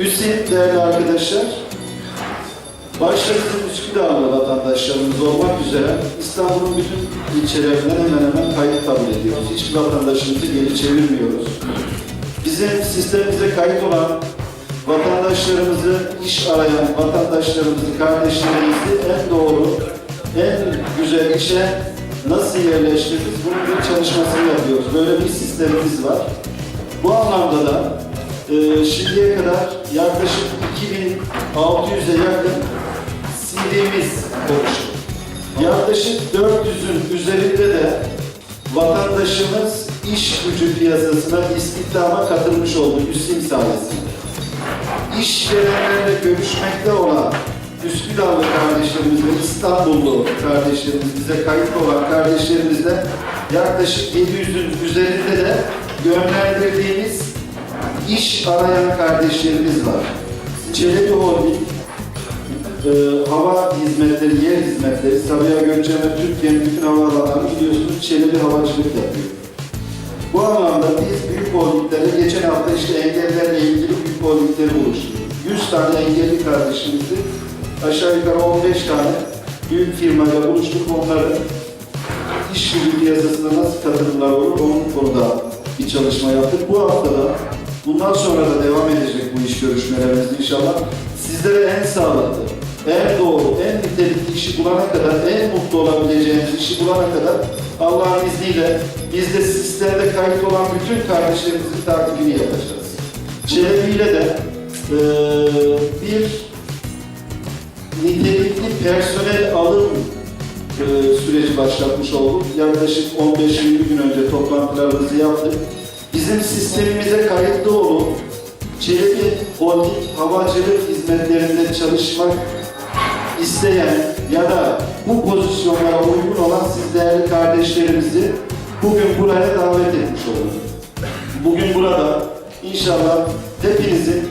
Üstelik değerli arkadaşlar, başta bizim vatandaşlarımız olmak üzere İstanbul'un bütün ilçelerinden hemen hemen kayıt kabul ediyoruz. Hiçbir vatandaşımızı geri çevirmiyoruz. Bizim sistemimize kayıt olan vatandaşlarımızı, iş arayan vatandaşlarımızı, kardeşlerimizi en doğru, en güzel işe nasıl yerleştiririz bunun bir çalışmasını yapıyoruz. Böyle bir sistemimiz var. Bu anlamda da e, şimdiye kadar yaklaşık 2600'e yakın CV'miz oluştu. Yaklaşık 400'ün üzerinde de vatandaşımız iş gücü piyasasına istihdama katılmış oldu Üstim sayesinde. İşverenlerle görüşmekte olan Üsküdarlı kardeşlerimiz ve İstanbullu kardeşlerimiz, bize kayıt olan kardeşlerimizle yaklaşık 700'ün üzerinde de yönlendirdiğimiz iş arayan kardeşlerimiz var. Çelebi Holding, e, hava hizmetleri, yer hizmetleri, Sabiha Gökçen ve Türkiye'nin bütün havaalanları biliyorsunuz Çelebi havacılık yapıyor. Bu anlamda biz büyük holdinglere geçen hafta işte engellerle ilgili büyük holdingleri oluşturduk. 100 tane engelli kardeşimizi aşağı yukarı 15 tane büyük firmayla buluştuk. Onların iş gücü piyasasına nasıl katılımlar olur onun konuda bir çalışma yaptık. Bu haftada bundan sonra da devam edecek bu iş görüşmelerimiz inşallah. Sizlere en sağlıklı, en doğru, en nitelikli işi bulana kadar, en mutlu olabileceğiniz işi bulana kadar Allah'ın izniyle biz de sistemde kayıt olan bütün kardeşlerimizin takibini yapacağız. Çelebi'yle de eee bir nitelikli personel alım e, süreci başlatmış olduk. Yaklaşık 15-20 gün önce toplantılarımızı yaptık. Bizim sistemimize kayıtlı olup Çelebi Holding havacılık hizmetlerinde çalışmak isteyen ya da bu pozisyonlara uygun olan siz değerli kardeşlerimizi bugün buraya davet etmiş olduk. Bugün burada inşallah hepinizin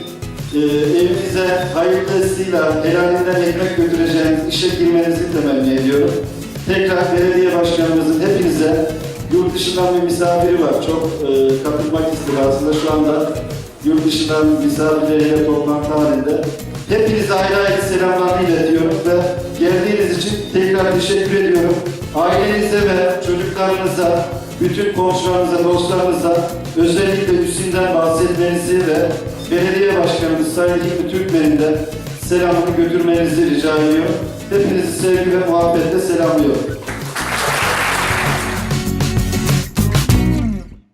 e, evinize hayırlısıyla helalinden ekmek götüreceğiniz işe girmenizi temenni ediyorum. Tekrar belediye başkanımızın hepinize yurt dışından bir misafiri var. Çok e, katılmak istedi aslında şu anda yurt dışından misafirleriyle toplantı halinde. Hepinize ayrı ayrı selamlarını iletiyorum ve geldiğiniz için tekrar teşekkür ediyorum. Ailenize ve çocuklarınıza, bütün komşularınıza, dostlarınıza özellikle Hüsnü'den bahsetmenizi ve belediye başkanımız Sayın Hikmet Türkmen'in de selamını götürmenizi rica ediyorum. Hepinizi sevgi ve muhabbetle selamlıyorum.